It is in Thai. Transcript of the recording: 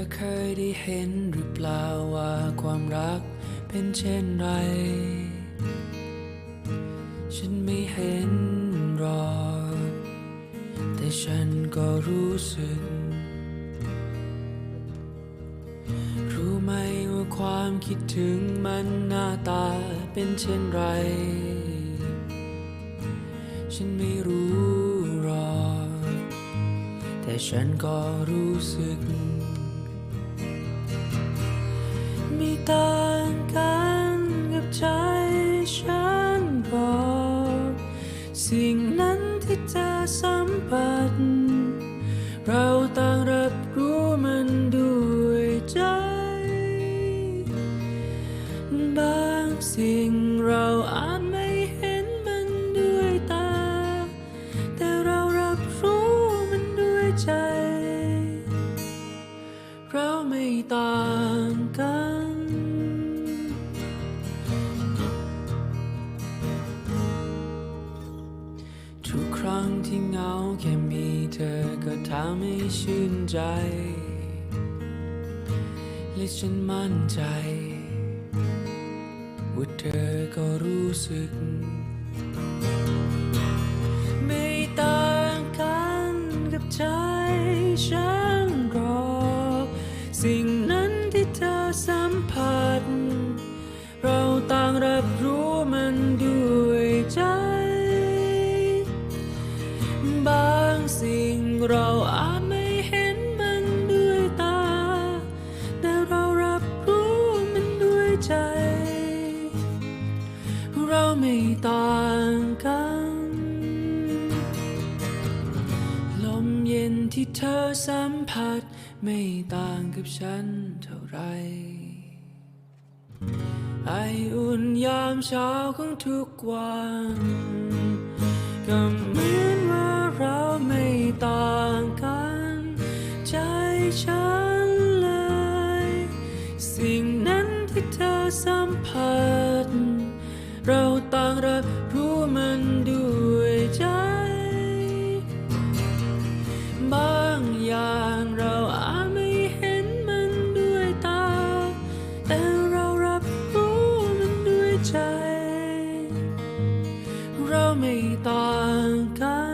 อเคยได้เห็นหรือเปล่าว่าความรักเป็นเช่นไร ฉันไม่เห็นหรอกแต่ฉันก็รู้สึก รู้ไหมว่าความคิดถึงมันหน้าตาเป็นเช่นไร ฉันไม่รู้หรอกแต่ฉันก็รู้สึก ต่างกันกับใจฉันบอก สิ่งนั้นที่เธอสัมผัส เราต่างรับรู้มันด้วยใจ บางสิ่งเราอาจไม่เห็นมันด้วยตา แต่เรารับรู้มันด้วยใจ ครั้งที่เหงาแค่มีเธอก็ทำให้ชื่นใจ และฉันมั่นใจ ว่าเธอก็รู้สึก เราอาจไม่เห็นมันด้วยตา แต่เรารับรู้มันด้วยใจ เราไม่ต่างกัน ลมเย็นที่เธอสัมผัส ไม่ต่างกับฉันเท่าไร ไออุ่นยามเช้าของทุกวันก็เ每一段感